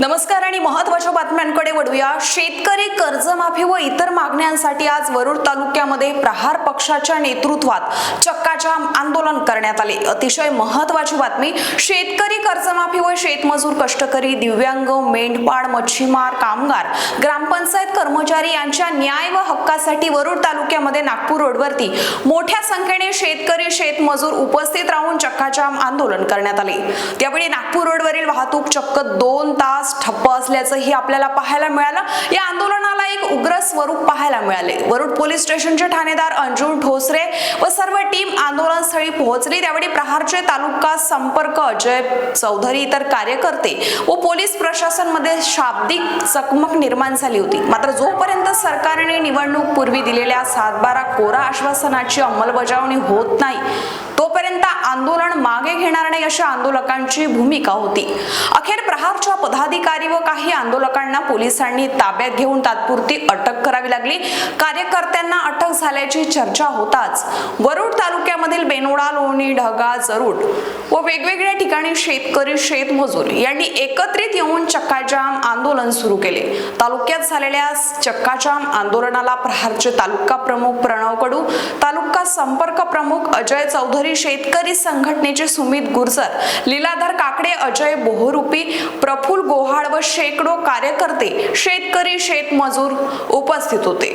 नमस्कार आणि महत्त्वाच्या बातम्यांकडे वळूया. शेतकरी कर्जमाफी व इतर मागण्यांसाठी आज वरुड तालुक्यामध्ये प्रहार पक्षाच्या नेतृत्वात चक्काजाम आंदोलन करण्यात आले. अतिशय महत्वाची बातमी शेतकरी कर्जमाफी व शेतमजूर कष्टकरी दिव्यांग मेंढपाळ मच्छीमार कामगार ग्रामपंचायत कर्मचारी यांच्या न्याय व हक्कासाठी वरुड तालुक्यामध्ये नागपूर रोडवरती मोठ्या संख्येने शेतकरी शेतमजूर उपस्थित राहून चक्काजाम आंदोलन करण्यात आले. त्यावेळी नागपूर रोडवरील वाहतूक चक्क दोन तास ठप्प असल्याचं हे आपल्याला पाहायला मिळालं. या आंदोलनाला एक उग्र स्वरूप पाहायला मिळाले. वरुड पोलीस स्टेशनचे ठाणेदार अंजुन ठोसरे व सर्व टीम आंदोलनस्थळी पोहोचली. त्यावेळी प्रहारचे तालुका संपर्क अजय चौधरी इतर कार्यकर्ते व पोलीस प्रशासनमध्ये शाब्दिक चकमक निर्माण झाली होती. मात्र जोपर्यंत सरकारने निवडणूक पूर्वी दिलेल्या सातबारा कोरा आश्वासनाची अंमलबजावणी होत नाही तोपर्यंत आंदोलन मागे घेणार नाही अशा आंदोलकांची भूमिका होती. अखेर प्रहारच्या पदाधिकारी व काही आंदोलकांना पोलिसांनी ताब्यात घेऊन तात्पुरती अटक करावी लागली. कार्यकर्त्यांना अटक झाल्याची चर्चा होताच. वरुड तालुक्यामधील बेनोडा लोणी ढगा जरूड व वेगवेगळ्या ठिकाणी शेतकरी शेतमजूर यांनी एकत्रित येऊन चक्काजाम आंदोलन सुरू केले. तालुक्यात झालेल्या चक्काजाम आंदोलनाला प्रहारचे तालुका प्रमुख प्रणव कडू तालुका संपर्क प्रमुख अजय चौधरी शेतकरी संघटनेचे सुमित गुर्जर लीलाधर काकडे अजय बोहरुपी प्रफुल गोहाळ व शेकडो कार्यकर्ते शेतकरी शेतमजूर उपस्थित होते.